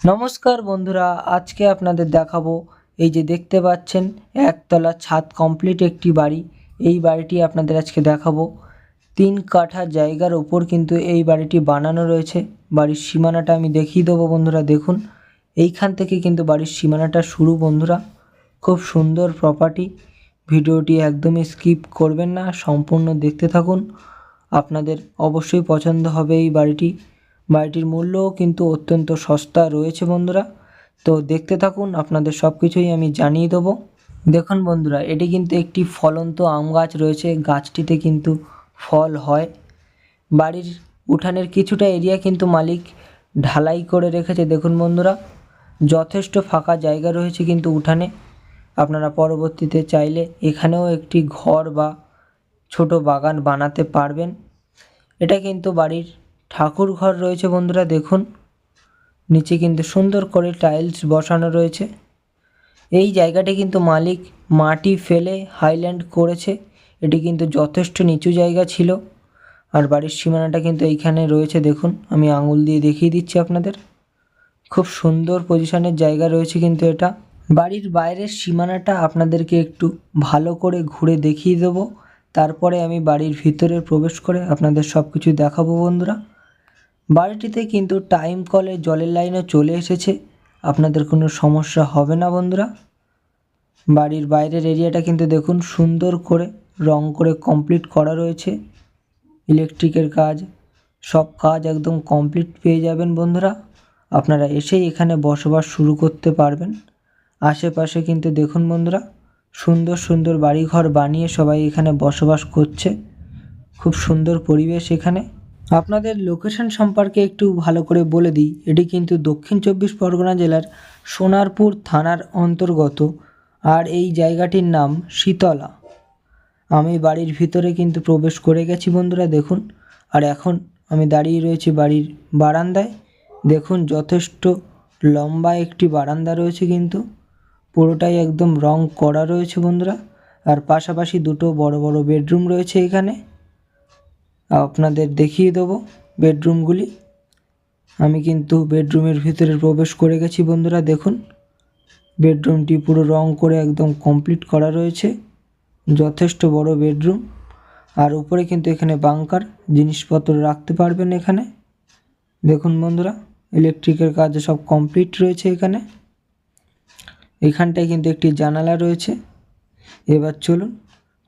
নমস্কার বন্ধুরা, আজকে আপনাদের দেখাবো এই যে দেখতে পাচ্ছেন, একতলা ছাদ কমপ্লিট একটি বাড়ি। এই বাড়িটি আপনাদের আজকে দেখাবো। তিন কাঠা জায়গার ওপর কিন্তু এই বাড়িটি বানানো রয়েছে। বাড়ির সীমানাটা আমি দেখিয়ে দেবো বন্ধুরা, দেখুন। এইখান থেকে কিন্তু বাড়ির সীমানাটা শুরু বন্ধুরা। খুব সুন্দর প্রপার্টি ভিডিওটি একদমই স্কিপ করবেন না, সম্পূর্ণ দেখতে থাকুন। আপনাদের অবশ্যই পছন্দ হবে এই বাড়িটি। বাড়িটির মূল্যও কিন্তু অত্যন্ত সস্তা রয়েছে বন্ধুরা। তো দেখতে থাকুন, আপনাদের সব কিছুই আমি জানিয়ে দেবো। দেখুন বন্ধুরা, এটি কিন্তু একটি ফলন্ত আম গাছ রয়েছে। গাছটিতে কিন্তু ফল হয়। বাড়ির উঠানের কিছুটা এরিয়া কিন্তু মালিক ঢালাই করে রেখেছে। দেখুন বন্ধুরা, যথেষ্ট ফাঁকা জায়গা রয়েছে কিন্তু উঠানে। আপনারা পরবর্তীতে চাইলে এখানেও একটি ঘর বা ছোট বাগান বানাতে পারবেন। এটা কিন্তু বাড়ির ঠাকুর ঘর রয়েছে বন্ধুরা, দেখুন। নিচে কিন্তু সুন্দর করে টাইলস বসানো রয়েছে। এই জায়গাটি কিন্তু মালিক মাটি ফেলে হাইল্যান্ড করেছে। এটি কিন্তু যথেষ্ট নিচু জায়গা ছিল। আর বাড়ির সীমানাটা কিন্তু এইখানে রয়েছে, দেখুন। আমি আঙুল দিয়ে দেখিয়ে দিচ্ছি আপনাদের। খুব সুন্দর পজিশনের জায়গা রয়েছে কিন্তু এটা। বাড়ির বাইরের সীমানাটা আপনাদেরকে একটু ভালো করে ঘুরে দেখিয়ে দেবো। তারপরে আমি বাড়ির ভিতরে প্রবেশ করে আপনাদের সব কিছু দেখাবো বন্ধুরা। বাড়িটিতে কিন্তু টাইম কলে জলের লাইনও চলে এসেছে। আপনাদের কোনো সমস্যা হবে না বন্ধুরা। বাড়ির বাইরের এরিয়াটা কিন্তু দেখুন সুন্দর করে, রং করে কমপ্লিট করা রয়েছে। ইলেকট্রিকের কাজ, সব কাজ একদম কমপ্লিট পেয়ে যাবেন বন্ধুরা। আপনারা এসেই এখানে বসবাস শুরু করতে পারবেন। আশেপাশে কিন্তু দেখুন বন্ধুরা, সুন্দর সুন্দর বাড়িঘর বানিয়ে সবাই এখানে বসবাস করছে। খুব সুন্দর পরিবেশ এখানে। আপনাদের লোকেশন সম্পর্কে একটু ভালো করে বলে দিই। এটি কিন্তু দক্ষিণ চব্বিশ পরগনা জেলার সোনারপুর থানার অন্তর্গত। আর এই জায়গাটির নাম শীতলা। আমি বাড়ির ভিতরে কিন্তু প্রবেশ করে গেছি বন্ধুরা, দেখুন। আর এখন আমি দাঁড়িয়ে রয়েছি বাড়ির বারান্দায়। দেখুন, যথেষ্ট লম্বা একটি বারান্দা রয়েছে কিন্তু। পুরোটাই একদম রং করা রয়েছে বন্ধুরা। আর পাশাপাশি দুটো বড় বড় বেডরুম রয়েছে এখানে। আপনাদের দেখিয়ে দেবো বেডরুমগুলি। আমি কিন্তু বেডরুমের ভিতরে প্রবেশ করে গেছি বন্ধুরা, দেখুন। বেডরুমটি পুরো রং করে একদম কমপ্লিট করা রয়েছে। যথেষ্ট বড় বেডরুম। আর উপরে কিন্তু এখানে বাংকার, জিনিসপত্র রাখতে পারবেন এখানে। দেখুন বন্ধুরা, ইলেকট্রিকের কাজ সব কমপ্লিট রয়েছে এখানে। এখানটায় কিন্তু একটি জানালা রয়েছে। এবার চলুন,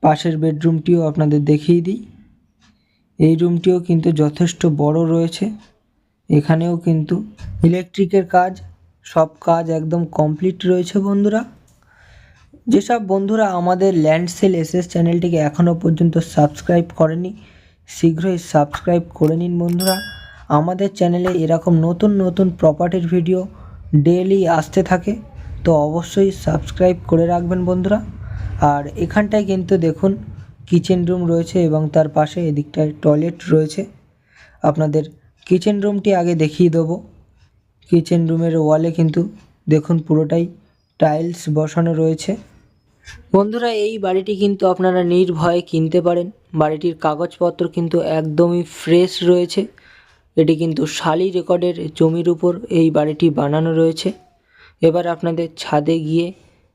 পাশের বেডরুমটিও আপনাদের দেখিয়ে দিই। এই রুমটিও কিন্তু যথেষ্ট বড় রয়েছে। এখানেও কিন্তু ইলেকট্রিকের কাজ, সব কাজ একদম কমপ্লিট রয়েছে বন্ধুরা। যেসব বন্ধুরা আমাদের ল্যান্ড সেল এসএস চ্যানেলটিকে এখনও পর্যন্ত সাবস্ক্রাইব করেনি, শীঘ্রই সাবস্ক্রাইব করে নিন বন্ধুরা। আমাদের চ্যানেলে এরকম নতুন নতুন প্রপার্টির ভিডিও ডেলি আসতে থাকে, তো অবশ্যই সাবস্ক্রাইব করে রাখবেন বন্ধুরা। আর এখানটায় কিন্তু দেখুন কিচেন রুম রয়েছে এবং তার পাশে এদিকটায় টয়লেট রয়েছে। আপনাদের কিচেন রুমটি আগে দেখিয়ে দেবো। কিচেন রুমের ওয়ালে কিন্তু দেখুন পুরোটাই টাইলস বসানো রয়েছে। বন্ধুরা, এই বাড়িটি কিন্তু আপনারা নির্ভয়ে কিনতে পারেন। বাড়িটির কাগজপত্র কিন্তু একদমই ফ্রেশ রয়েছে। এটি কিন্তু শালি রেকর্ডের জমির উপর এই বাড়িটি বানানো রয়েছে। এবার আপনাদের ছাদে গিয়ে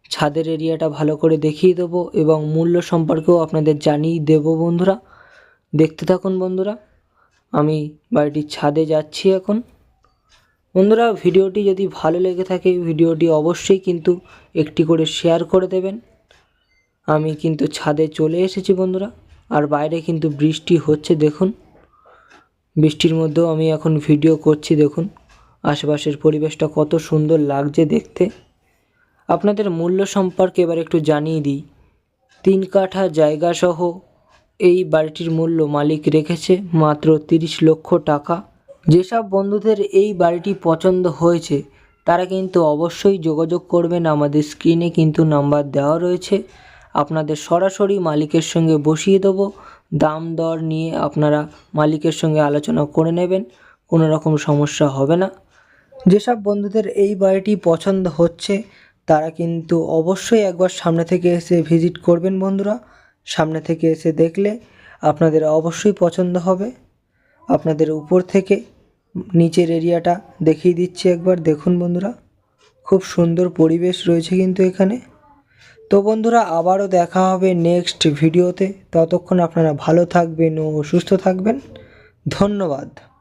ছাদের এরিয়াটা ভালো করে দেখিয়ে দেবো এবং মূল্য সম্পর্কেও আপনাদের জানিয়ে দেবো বন্ধুরা। দেখতে থাকুন বন্ধুরা। আমি বাড়িটির ছাদে যাচ্ছি এখন। বন্ধুরা, ভিডিওটি যদি ভালো লেগে থাকে, ভিডিওটি অবশ্যই কিন্তু একটি করে শেয়ার করে দেবেন। আমি কিন্তু ছাদে চলে এসেছি বন্ধুরা। আর বাইরে কিন্তু বৃষ্টি হচ্ছে, দেখুন। বৃষ্টির মধ্যেও আমি এখন ভিডিও করছি, দেখুন। আশেপাশের পরিবেশটা কত সুন্দর লাগছে দেখতে। আপনাদের মূল্য সম্পর্কে এবার একটু জানিয়ে দিই। তিন কাঠা জায়গা সহ এই বাড়িটির মূল্য মালিক রেখেছে মাত্র তিরিশ লক্ষ টাকা। যেসব বন্ধুদের এই বাড়িটি পছন্দ হয়েছে, তারা কিন্তু অবশ্যই যোগাযোগ করবেন। আমাদের স্ক্রিনে কিন্তু নাম্বার দেওয়া রয়েছে। আপনাদের সরাসরি মালিকের সঙ্গে বসিয়ে দেবো। দাম দর নিয়ে আপনারা মালিকের সঙ্গে আলোচনা করে নেবেন, কোনো রকম সমস্যা হবে না। যেসব বন্ধুদের এই বাড়িটি পছন্দ হচ্ছে তারা কিন্তু অবশ্যই একবার সামনে থেকে এসে ভিজিট করবেন বন্ধুরা। সামনে থেকে এসে দেখলে আপনাদের অবশ্যই পছন্দ হবে। আপনাদের উপর থেকে নিচের এরিয়াটা দেখিয়ে দিচ্ছি একবার। দেখুন বন্ধুরা, খুব সুন্দর পরিবেশ রয়েছে কিন্তু এখানে। তো বন্ধুরা, আবারও দেখা হবে নেক্সট ভিডিওতে। ততক্ষণ আপনারা ভালো থাকবেন ও সুস্থ থাকবেন। ধন্যবাদ।